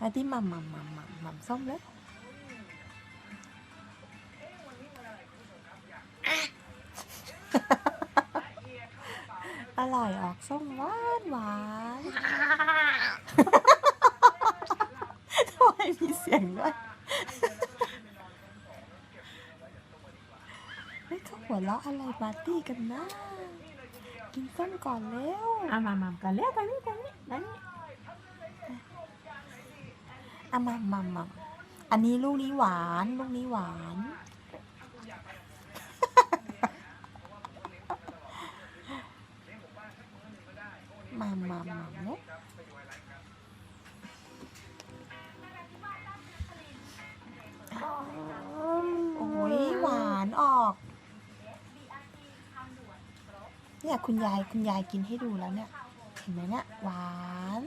มาที่หม่ำหม่ำหม่ำหม่ำหม่ำส้มเลยอร่อยออกส้มหวานหวานทำไมมีเสียงด้วยเฮ้ยเขาหัวเราะอะไรปาร์ตี้กันนะ กินส้มก่อนเร็วอะมามากันแล้วตอนนี้ตอนนี้ตอนนี้ อะมามามาอันนี้ลูกนี้หวาน ลูกนี้หวาน มามามาเนาะโอ้ยหวานออก เนี่ยคุณยายคุณยายกินให้ดูแล้วเนี่ย เห็นไหมเนี่ยหวาน